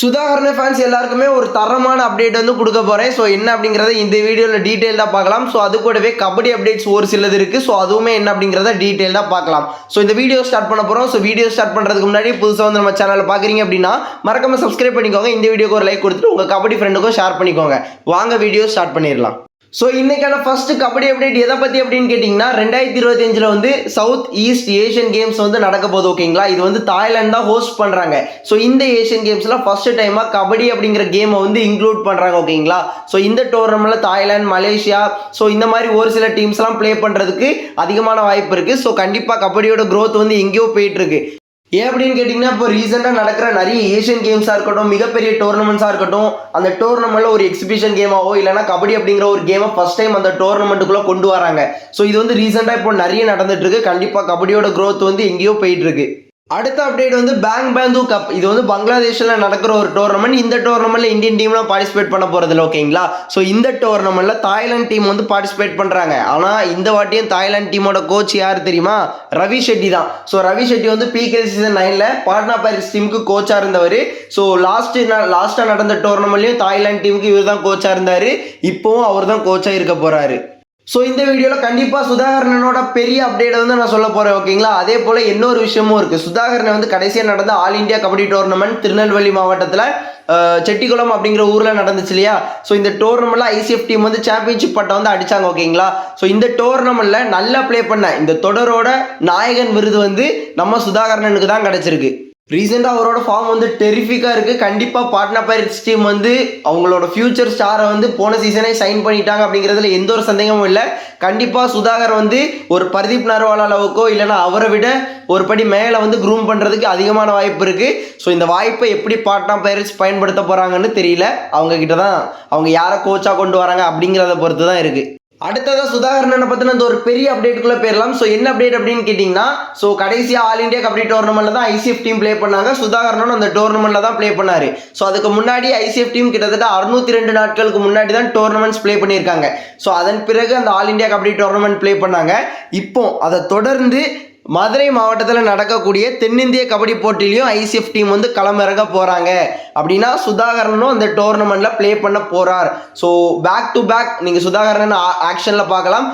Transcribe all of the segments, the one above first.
Sudhakaran fans எல்லாருக்குமே ஒரு தரமான அப்டேட் வந்து கொடுக்க போகிறேன் ஸோ என்ன அப்படிங்கிறத இந்த வீடியோவில் டீட்டெயிலாக பார்க்கலாம். ஸோ அது கூடவே கபடி அப்டேட்ஸ் ஒரு சிலது இருக்குது ஸோ அதுவுமே என்ன அப்படிங்கிறத டீட்டெயிலாக பார்க்கலாம். ஸோ இந்த வீடியோ ஸ்டார்ட் பண்ண போகிறோம் ஸோ வீடியோ ஸ்டார்ட் பண்ணுறதுக்கு முன்னாடி புதுசாக வந்து நம்ம சேனலில் பார்க்குறீங்க அப்படின்னா மறக்காம சப்ஸ்கிரைப் பண்ணிக்கோங்க. இந்த வீடியோக்கு ஒரு லைக் கொடுத்துட்டு உங்கள் கபடி ஃப்ரெண்டுக்கும் ஷேர் பண்ணிக்கோங்க. வாங்க வீடியோ ஸ்டார்ட் பண்ணிடலாம். ஸோ இன்றைக்கான ஃபர்ஸ்ட் கபடி அப்டேட் எதை பற்றி அப்படின்னு கேட்டிங்கன்னா ரெண்டாயிரத்தி இருபத்தஞ்சில் வந்து சவுத் ஈஸ்ட் ஏஷியன் கேம்ஸ் வந்து நடக்க போகுது ஓகேங்களா இது வந்து தாய்லாந்து தான் ஹோஸ்ட் பண்ணுறாங்க ஸோ இந்த ஏஷியன் கேம்ஸில் ஃபர்ஸ்ட் டைமாக கபடி அப்படிங்கிற கேமை வந்து இன்க்ளூட் பண்ணுறாங்க ஓகேங்களா ஸோ இந்த டோர்னமெண்ட்டில் தாய்லாந்து மலேசியா ஸோ இந்த மாதிரி ஒரு சில டீம்ஸ்லாம் ப்ளே பண்ணுறதுக்கு அதிகமான வாய்ப்பு இருக்குது ஸோ கண்டிப்பாக கபடியோட க்ரோத் வந்து எங்கேயோ போயிட்டுருக்கு ஏன் அப்படின்னு கேட்டிங்கன்னா இப்போ ரீசெண்டாக நடக்கிற நிறைய ஏஷியன் கேம்ஸாக இருக்கட்டும் மிகப்பெரிய டோர்னமெண்ட்ஸாக இருக்கட்டும் அந்த டோர்னமெண்ட்டில் ஒரு எக்ஸிபிஷன் கேமாவோ இல்லைனா கபடி அப்படிங்கிற ஒரு கேமை ஃபஸ்ட் டைம் அந்த டோர்னமெண்ட்டுக்குள்ளே கொண்டு வராங்க. ஸோ இது வந்து ரீசெண்டாக இப்போ நிறைய நடந்துட்டு இருக்கு. கண்டிப்பாக கபடியோட க்ரோத் வந்து எங்கேயோ போயிட்டு இருக்கு. அடுத்த அப்டேட் வந்து பேங் பேந்து கப் இது வந்து பங்களாதேஷில் நடக்கிற ஒரு டோர்னமெண்ட் இந்த டோர்னமெண்ட்ல இந்தியன் டீம்லாம் பார்ட்டிசிபேட் பண்ண போகிறதில்ல ஓகேங்களா ஸோ இந்த டோர்னமெண்ட்ல தாய்லாந்து டீம் வந்து பார்ட்டிசிபேட் பண்ணுறாங்க ஆனால் இந்த வாட்டியும் தாய்லாந்து டீமோட கோச் யார் தெரியுமா? ரவி ஷெட்டி தான். ஸோ ரவி ஷெட்டி வந்து பிகே சீசன் நைனில் பாட்னா பாரிஸ் டீமுக்கு கோச்சாக இருந்தவர். ஸோ லாஸ்ட் லாஸ்ட்டாக நடந்த டோர்னமெண்ட்லையும் தாய்லாந்து டீமுக்கு இவர் தான் கோச்சாக இருந்தார். இப்போவும் அவர் தான் கோச்சாக இருக்க போகிறாரு ஸோ இந்த வீடியோவில் கண்டிப்பாக சுதாகரனோட பெரிய அப்டேட் வந்து நான் சொல்ல போகிறேன் ஓகேங்களா அதே போல் இன்னொரு விஷயமும் இருக்குது சுதாகரன் வந்து கடைசியாக நடந்த all India kabaddi tournament Tirunelveli மாவட்டத்தில் செட்டிக்குளம் அப்படிங்கிற ஊரில் நடந்துச்சு இல்லையா? ஸோ இந்த டோர்னமெண்ட்டில் ஐசிஎஃப் டீம் வந்து சாம்பியன்ஷிப் பட்டம் வந்து அடிச்சாங்க ஓகேங்களா ஸோ இந்த டோர்னமெண்ட்டில் நல்லா ப்ளே பண்ண இந்த தொடரோட நாயகன் விருது வந்து நம்ம சுதாகரனுக்கு தான் கிடச்சிருக்கு. ரீசெண்டாக அவரோட ஃபார்ம் வந்து டெரிஃபிக்காக இருக்குது கண்டிப்பாக பாட்னா பைரட்ஸ் டீம் வந்து அவங்களோட ஃபியூச்சர் ஸ்டாரை வந்து போன சீசனே சைன் பண்ணிட்டாங்க அப்படிங்கிறதுல எந்த ஒரு சந்தேகமும் இல்லை. கண்டிப்பாக சுதாகர் வந்து ஒரு பர்தீப் நர்வால் அளவுக்கோ இல்லைன்னா அவரை விட ஒரு படி மேலே வந்து க்ரூம் பண்ணுறதுக்கு அதிகமான வாய்ப்பு இருக்குது ஸோ இந்த வாய்ப்பை எப்படி பாட்னா பைரட்ஸ் பயன்படுத்த போகிறாங்கன்னு தெரியல. அவங்கக்கிட்ட தான் அவங்க யாரை கோச்சாக கொண்டு வராங்க அப்படிங்கிறத பொறுத்து தான் இருக்குது அடுத்ததாக சுதாகரனை பற்றின அந்த ஒரு பெரிய அப்டேட்டுக்குள்ளே போயிடலாம் ஸோ என்ன அப்டேட் அப்படின்னு கேட்டிங்கன்னா ஸோ கடைசியாக ஆல் இந்தியா கபடி டோர்னமெண்ட்டில் தான் ஐசிஎஃப் டீம் ப்ளே பண்ணாங்க. சுதாகரனும் அந்த டோர்னமெண்ட்டில் தான் ப்ளே பண்ணார். ஸோ அதுக்கு முன்னாடி ஐசிஎஃப் டீம் கிட்டத்தட்ட அறுநூத்தி ரெண்டு நாட்களுக்கு முன்னாடி தான் டோர்னமெண்ட்ஸ் ப்ளே பண்ணியிருக்காங்க. ஸோ அதன் பிறகு அந்த All India kabaddi tournament play பண்ணாங்க. இப்போ அதை தொடர்ந்து மதுரை மாவட்டத்தில் நடக்கக்கூடிய தென்னிந்திய கபடி போட்டியிலையும் ஐசிஎஃப் டீம் வந்து களமிறங்க போகிறாங்க அப்படின்னா சுதாகரனும் அந்த டோர்னமெண்ட்டில் ப்ளே பண்ண போகிறார் ஸோ பேக் டு பேக் நீங்கள் சுதாகரன் ஆக்ஷனில் பார்க்கலாம்.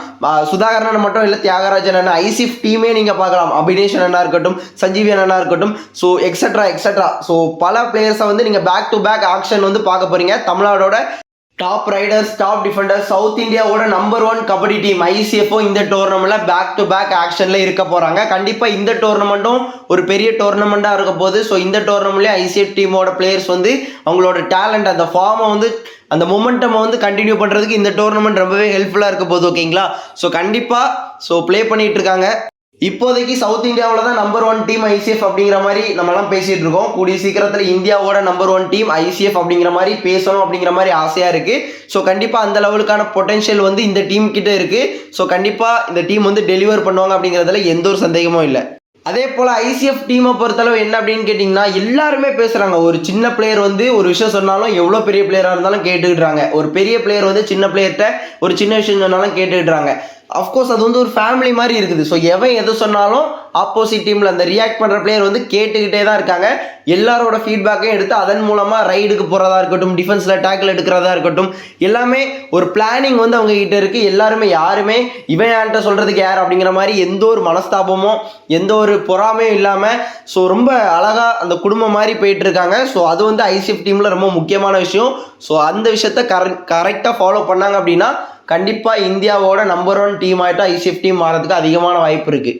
சுதாகரன் மட்டும் இல்லை தியாகராஜன் அண்ணா ஐசிஎஃப் டீமே நீங்கள் பார்க்கலாம். அபினேஷன் அண்ணா இருக்கட்டும் சஞ்சீவி அண்ணா இருக்கட்டும். ஸோ எக்ஸட்ரா எக்ஸட்ரா ஸோ பல பிளேயர்ஸை வந்து நீங்கள் பேக் டு பேக் ஆக்ஷன் வந்து பார்க்க போகிறீங்க தமிழ்நாடோட top raiders top defenders south இந்தியாவோட நம்பர் ஒன் கபடி டீம் ஐசிஎஃப்ஓ இந்த டோர்னமெண்ட்ல பேக் டு பேக் ஆக்ஷனில் இருக்க போகிறாங்க கண்டிப்பாக இந்த டோர்னமெண்ட்டும் ஒரு பெரிய டோர்னமெண்ட்டாக இருக்க போது ஸோ இந்த டோர்னமெண்ட்லேயே ஐசிஎஃப் டீமோட பிளேயர்ஸ் வந்து அவங்களோட டேலண்ட் அந்த ஃபார்மை வந்து அந்த மொமெண்டம் வந்து கண்டினியூ பண்ணுறதுக்கு இந்த டோர்னமெண்ட் ரொம்பவே ஹெல்ப்ஃபுல்லாக இருக்க போகுது ஓகேங்களா ஸோ கண்டிப்பாக ஸோ ப்ளே பண்ணிட்டு இருக்காங்க. இப்போதைக்கு சவுத் இந்தியாவில் தான் நம்பர் ஒன் டீம் ஐசிஎஃப் அப்படிங்கிற மாதிரி நம்மலாம் பேசிகிட்டு இருக்கோம். கூடிய சீக்கிரத்தில் இந்தியாவோட நம்பர் ஒன் டீம் ஐசிஎஃப் அப்படிங்கிற மாதிரி பேசணும் அப்படிங்கிற மாதிரி ஆசையாக இருக்குது ஸோ கண்டிப்பாக அந்த லெவலுக்கான பொட்டென்ஷியல் வந்து இந்த டீம் கிட்ட இருக்குது ஸோ கண்டிப்பாக இந்த டீம் வந்து டெலிவர் பண்ணுவாங்க அப்படிங்கிறதுல எந்த ஒரு சந்தேகமும் இல்லை. அதே போல் ஐசிஎஃப் டீமை பொறுத்தளவு என்ன அப்படின்னு கேட்டிங்கன்னா எல்லாருமே பேசுகிறாங்க ஒரு சின்ன பிளேயர் வந்து ஒரு விஷயம் சொன்னாலும் எவ்வளோ பெரிய பிளேயராக இருந்தாலும் கேட்டுக்கிட்டுறாங்க ஒரு பெரிய பிளேயர் வந்து சின்ன பிளேயர்கிட்ட ஒரு சின்ன விஷயம் சொன்னாலும் கேட்டுக்கிட்டுறாங்க அஃப்கோர்ஸ் அது வந்து ஒரு ஃபேமிலி மாதிரி இருக்குது. ஸோ எவன் எது சொன்னாலும் ஆப்போசிட் டீமில் அந்த ரியாக்ட் பண்ணுற பிளேயர் வந்து கேட்டுக்கிட்டே தான் இருக்காங்க. எல்லாரோட ஃபீட்பேக்கையும் எடுத்து அதன் மூலமாக ரைடுக்கு போகிறதா இருக்கட்டும் டிஃபென்ஸில் டேக்கிள் எடுக்கிறதா இருக்கட்டும் எல்லாமே ஒரு பிளானிங் வந்து அவங்க கிட்ட இருக்குது எல்லாருமே யாருமே இவன் யார்கிட்ட சொல்கிறதுக்கு யார் அப்படிங்கிற மாதிரி எந்த ஒரு மனஸ்தாபமோ எந்த ஒரு பொறாமையும் இல்லாமல் ஸோ ரொம்ப அழகாக அந்த குடும்பம் மாதிரி போயிட்டு இருக்காங்க. ஸோ அது வந்து ஐசிஎஃப் டீமில் ரொம்ப முக்கியமான விஷயம். ஸோ அந்த விஷயத்த கரெக்ட் கரெக்டாக ஃபாலோ பண்ணாங்க அப்படின்னா கண்டிப்பாக இந்தியாவோட நம்பர் ஒன் டீம் ஆகிட்டா ஐசிஎஃப் டீம் மாறதுக்கு அதிகமான வாய்ப்பு இருக்குது